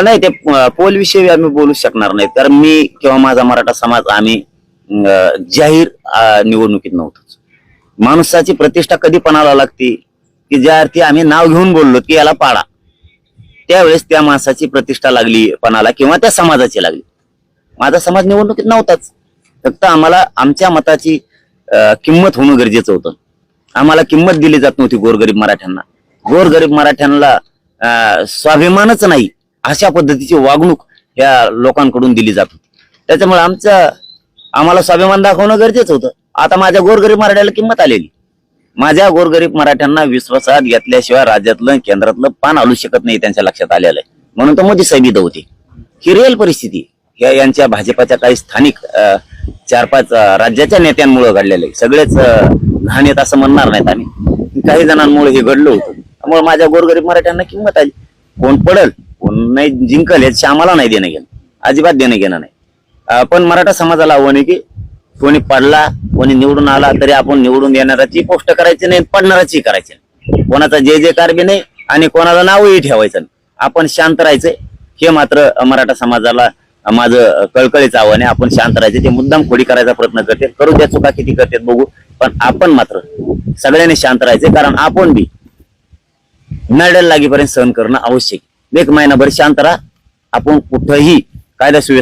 नाही ते पोल विषयी आम्ही बोलू शकणार नाही. कारण मी किंवा माझा मराठा समाज आम्ही जाहीर निवडणुकीत नव्हतोच. माणसाची प्रतिष्ठा कधी पणाला लागते? की ज्या अर्थी आम्ही नाव घेऊन बोललो की याला पाडा. त्यावेळेस त्या माणसाची प्रतिष्ठा लागली पणाला किंवा त्या समाजाची लागली. माझा समाज निवडणुकीत नव्हताच. फक्त आम्हाला आमच्या मताची किंमत होणं गरजेचं होतं. आम्हाला किंमत दिली जात नव्हती गोरगरीब मराठ्यांना. गोरगरीब मराठ्यांना स्वाभिमानच नाही. अशा पद्धतीची वागणूक या लोकांकडून दिली जात होती. त्याच्यामुळे आमचं आम्हाला स्वाभिमान दाखवणं गरजेचं होतं. आता माझ्या गोरगरीब मराठ्याला किंमत आलेली. माझ्या गोरगरीब मराठ्यांना विश्वासात घेतल्याशिवाय राज्यातलं केंद्रातलं पान आलू शकत नाही त्यांच्या लक्षात आलेलं आहे. म्हणून तर मोदी साहेब इथं होते. ही रिअल परिस्थिती. ह्या यांच्या भाजपाच्या काही स्थानिक चार पाच राज्याच्या नेत्यांमुळे घडलेलं आहे. सगळेच घाण येत असं म्हणणार नाहीत आम्ही. काही जणांमुळे हे घडलं होतं. त्यामुळे माझ्या गोरगरीब मराठ्यांना किंमत आली. कोण पडल? नाही जिंकल याची आम्हाला नाही देणं घेणं. अजिबात देणं घेणं नाही. पण मराठा समाजाला आव्हान आहे की कोणी पडला कोणी निवडून आला तरी आपण निवडून येणाराची पोस्ट करायची नाही पडणाराची करायची नाही. कोणाचा जे जयकार बी नाही आणि कोणाला नावही ठेवायचं नाही. आपण शांत राहायचंय हे मात्र मराठा समाजाला माझं कळकळीचं आव्हान आहे. आपण शांत राहायचं ते मुद्दाम खोडी करायचा प्रयत्न करते करू द्या चुका किती करतात बघू. पण आपण मात्र सगळ्यांनी शांत राहायचे कारण आपण बी नरड्याला लागीपर्यंत सहन करणं आवश्यक आहे. एक महिनाभर शांत राहा. आपण कुठंही कायदा सुव्यवस्था